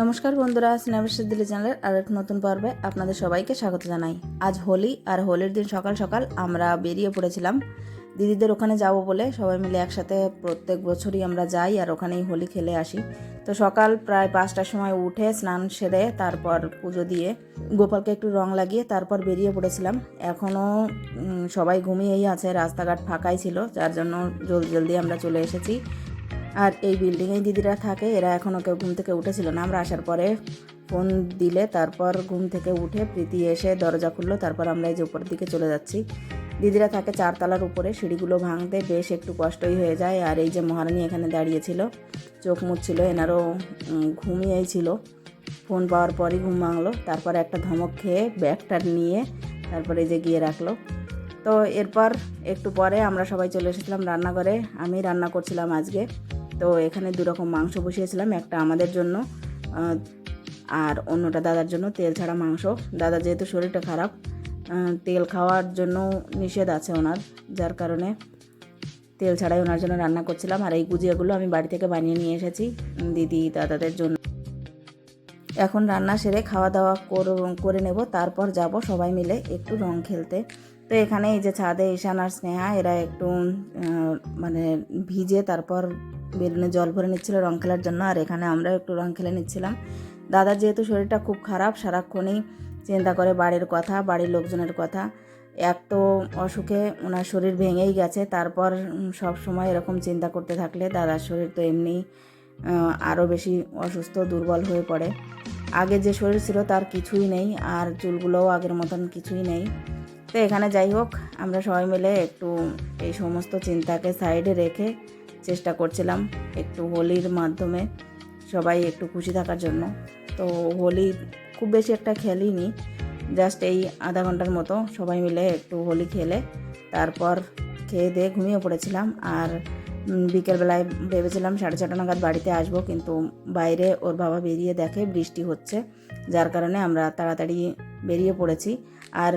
নমস্কার বন্ধুরা স্নেহাবেশের দিল্লি চ্যানেলের আর এক নতুন পর্বে আপনাদের সবাইকে স্বাগত জানাই। আজ হোলি আর হোলির দিন সকাল সকাল আমরা বেরিয়ে পড়েছিলাম। দিদিদের ওখানে যাব বলে সবাই মিলে একসাথে প্রত্যেক বছরই আমরা যাই আর ওখানেই হোলি খেলে আসি। তো সকাল প্রায় পাঁচটার সময় উঠে স্নান সেরে তারপর পুজো দিয়ে গোপালকে একটু রং লাগিয়ে তারপর বেরিয়ে পড়েছিলাম। এখনও সবাই ঘুমিয়েই আছে, রাস্তাঘাট ফাঁকাই ছিল, যার জন্য জলদি জলদি আমরা চলে এসেছি। আর এই বিল্ডিংয়েই দিদিরা থাকে, এরা এখনও কেউ ঘুম থেকে উঠেছিল না। আমরা আসার পরে ফোন দিলে, তারপর ঘুম থেকে উঠে প্রীতি এসে দরজা খুললো, তারপর আমরা এই যে উপরের দিকে চলে যাচ্ছি। দিদিরা থাকে চারতলার উপরে, সিঁড়িগুলো ভাঙতে বেশ একটু কষ্টই হয়ে যায়। আর এই যে মহারানী এখানে দাঁড়িয়েছিল চোখ মুচ্ছিল এনারও ঘুমিয়েই ছিল। ফোন পাওয়ার পরই ঘুম ভাঙলো, তারপর একটা ধমক খেয়ে ব্যাগটা নিয়ে তারপরে যে গিয়ে রাখল। তো এরপর একটু পরে আমরা সবাই চলে এসেছিলাম রান্নাঘরে। আমি রান্না করছিলাম আজকে। তো এখানে দু রকম মাংস বসিয়েছিলাম, একটা আমাদের জন্য আর অন্যটা দাদার জন্য, তেল ছাড়া মাংস। দাদা যেহেতু শরীরটা খারাপ তেল খাওয়ার জন্য নিষেধ আছে ওনার, যার কারণে তেল ছাড়াই ওনার জন্য রান্না করছিলাম। আর এই গুজিয়াগুলো আমি বাড়ি থেকে বানিয়ে নিয়ে এসেছি দিদি, দাদাদের জন্য। এখন রান্না সেরে খাওয়া দাওয়া কর- করে নেব, তারপর যাব সবাই মিলে একটু রং খেলতে। তো এখানে এই যে ছাদে ঈশান আর স্নেহা, এরা একটু মানে ভিজে তারপর বেলুনে জল ভরে নিচ্ছিল রং খেলার জন্য, আর এখানে আমরাও একটু রং খেলে নিচ্ছিলাম। দাদার যেহেতু শরীরটা খুব খারাপ, সারাক্ষণই চিন্তা করে বাড়ির কথা, বাড়ির লোকজনের কথা। এক তো অসুখে ওনার শরীর ভেঙেই গেছে, তারপর সব সময় এরকম চিন্তা করতে থাকলে দাদার শরীর তো এমনি আরও বেশি অসুস্থ, দুর্বল হয়ে পড়ে। আগে যে শরীর ছিল তার কিছুই নেই, আর চুলগুলোও আগের মতন কিছুই নেই। তো এখানে যাই হোক, আমরা সবাই মিলে একটু এই সমস্ত চিন্তাকে সাইডে রেখে চেষ্টা করছিলাম একটু হোলির মাধ্যমে সবাই একটু খুশি থাকার জন্য। তো হোলি খুব বেশি একটা খেলিনি জাস্ট এই আধা ঘণ্টার মতো সবাই মিলে একটু হোলি খেলে, তারপর খেয়ে দিয়ে ঘুমিয়ে পড়েছিলাম। আর বিকেলবেলায় ভেবেছিলাম সাড়ে ছটা নাগাদ বাড়িতে আসব, কিন্তু বাইরে ওর বাবা বেরিয়ে দেখে বৃষ্টি হচ্ছে, যার কারণে আমরা তাড়াতাড়ি বেরিয়ে পড়েছি। আর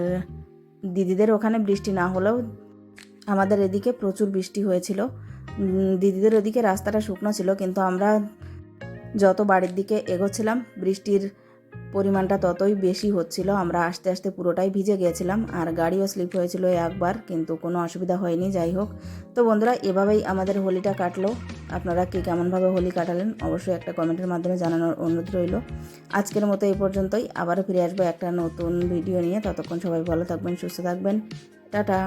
দিদিদের ওখানে বৃষ্টি না হলেও আমাদের এদিকে প্রচুর বৃষ্টি হয়েছিল। দিদিদের ওদিকে রাস্তাটা শুকনো ছিল, কিন্তু আমরা যত বাড়ির দিকে এগোচ্ছিলাম, বৃষ্টির পরিমাণটা ততই বেশি হচ্ছিল। আমরা আস্তে আস্তে পুরোটাই ভিজে গিয়েছিলাম আর গাড়িও স্লিপ হয়েছিল একবার, কিন্তু কোনো অসুবিধা হয়নি, যাই হোক। তো বন্ধুরা, এভাবেই আমাদের হোলিটা কাটলো। আপনারা কে কেমনভাবে হোলি কাটালেন, অবশ্যই একটা কমেন্টের মাধ্যমে জানানোর অনুরোধ রইল। আজকের মতো এই পর্যন্তই, আবারও ফিরে আসব একটা নতুন ভিডিও নিয়ে। ততক্ষণ সবাই ভালো থাকবেন, সুস্থ থাকবেন। টাটা!